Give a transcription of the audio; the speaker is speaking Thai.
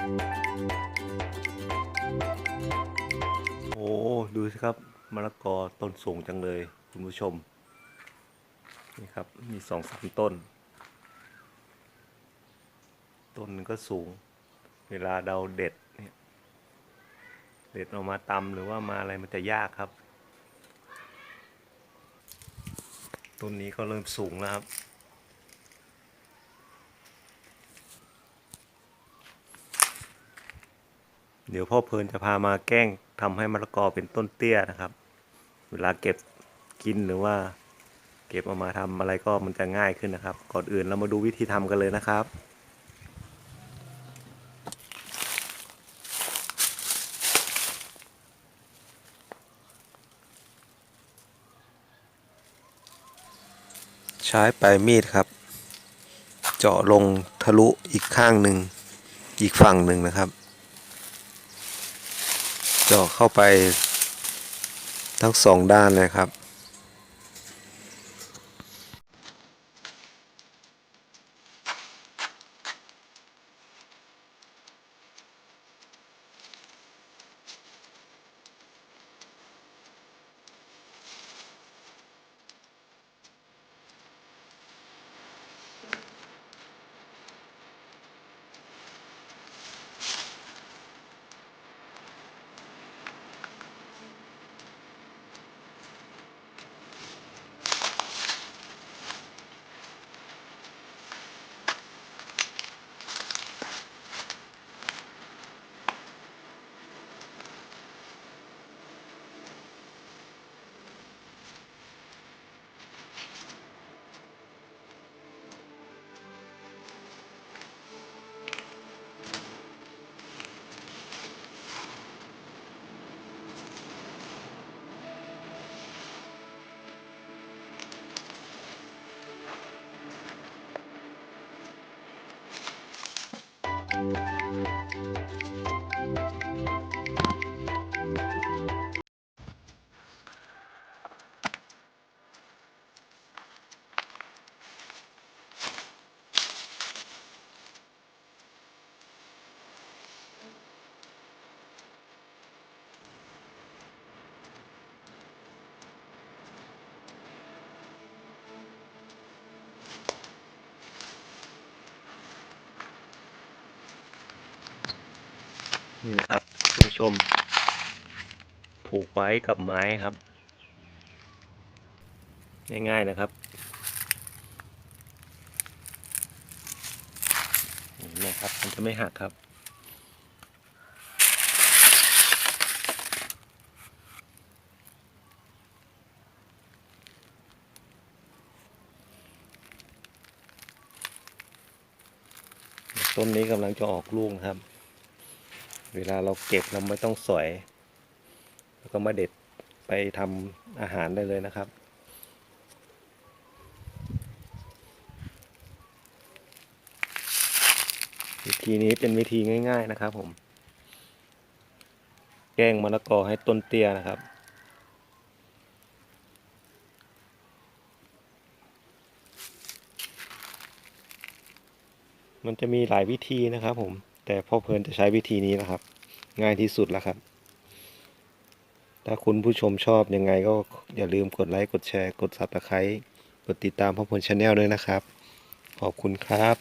โอ้ดูสิครับมะละกอต้นสูงจังเลยคุณผู้ชม นี่ครับ มีสองสามต้น ต้นหนึงก็สูง เวลาเราเด็ดเนี่ยเด็ดออกมาตำหรือว่ามาอะไรมันจะยากครับ ต้นนี้ก็เริ่มสูงแล้วครับ เดี๋ยวพ่อเพลินจะพามาแกล้งทำให้มะละกอเป็นต้นเตี้ยนะครับ เวลาเก็บกินหรือว่า เก็บเออกมาทำอะไรก็มันจะง่ายขึ้นนะครับ ก่อนอื่นเรามาดูวิธีทำกันเลยนะครับใช้ปลายมีดครับ เจาะลงทะลุอีกข้างหนึ่งอีกฝั่งหนึ่งนะครับ เจาะเข้าไปทั้งสองด้านเลยครับ นี่นะครับคุณผู้ชม ผูกไว้กับไม้ครับ ง่ายๆนะครับนไหมครับ มันจะไม่หักครับต้นนี้กำลังจะออกลูกนะครับ เวลาเราเก็บเราไม่ต้องสอยแล้วก็มาเด็ดไปทำอาหารได้เลยนะครับ วิธีนี้เป็นวิธีง่าย ๆนะครับผม แกล้งมะละกอให้ต้นเตี้ยนะครับมันจะมีหลายวิธีนะครับผม แต่พ่อเพลินจะใช้วิธีนี้นะครับ ง่ายที่สุดแล้วครับ ถ้าคุณผู้ชมชอบยังไงก็อย่าลืมกดไลค์กดแชร์ กดซับสไครต์กดติดตามพ่อเพลินชาแนลด้วยนะครับ ขอบคุณครับ